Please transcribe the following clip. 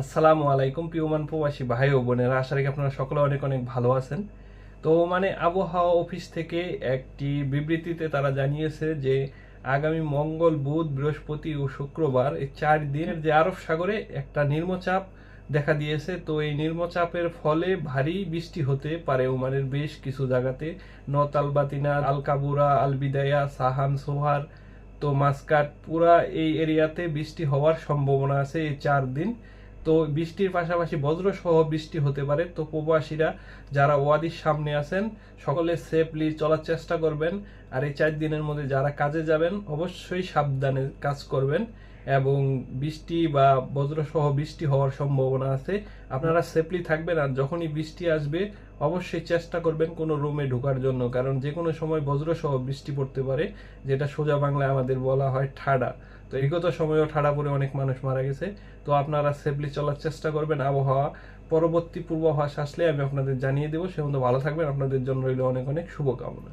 আসসালামু আলাইকুম পিওমান প্রবাসী ভাই ও বোনেরা, আশা রাখি আপনারা সকলে অনেক অনেক ভালো আছেন। তো মানে আবহাওয়া অফিস থেকে একটি বিবৃতিতে তারা জানিয়েছে যে আগামী মঙ্গল, বুধ, বৃহস্পতি ও শুক্রবার এই চার দিনের যে আরব সাগরে একটা নিম্নচাপ দেখা দিয়েছে। তো এই নিম্নচাপের ফলে ভারী বৃষ্টি হতে পারে ওমানের বেশ কিছু জায়গাতে। নতালবাতিনা আলকাবুরা, আলবিদায়া, সাহান, সোহার, তো মাসকাট, পুরা এই এরিয়াতে বৃষ্টি হওয়ার সম্ভাবনা আছে এই চার দিন। তো বৃষ্টির পাশাপাশি বজ্রসহ বৃষ্টি হতে পারে। তো প্রবাসীরা যারা ওয়াদির সামনে আছেন, সকলে সেফলি চলার চেষ্টা করবেন। আর এই চার দিনের মধ্যে যারা কাজে যাবেন, অবশ্যই সাবধানে কাজ করবেন। এবং বৃষ্টি বা বজ্রসহ বৃষ্টি হওয়ার সম্ভাবনা আছে। আপনারা সেফলি থাকবেন আর যখনই বৃষ্টি আসবে, অবশ্যই চেষ্টা করবেন কোনো রুমে ঢোকার জন্য, কারণ যে কোনো সময় বজ্রসহ বৃষ্টি পড়তে পারে, যেটা সোজা বাংলায় আমাদের বলা হয় ঠাডা। তো বিগত সময়েও ঠাডা পড়ে অনেক মানুষ মারা গেছে। তো আপনারা সেফলি চলার চেষ্টা করবেন। আবহাওয়া পরবর্তী পূর্বাভাস আসলে আমি আপনাদের জানিয়ে দেবো। সে ভালো থাকবেন। আপনাদের জন্য রইল অনেক অনেক শুভকামনা।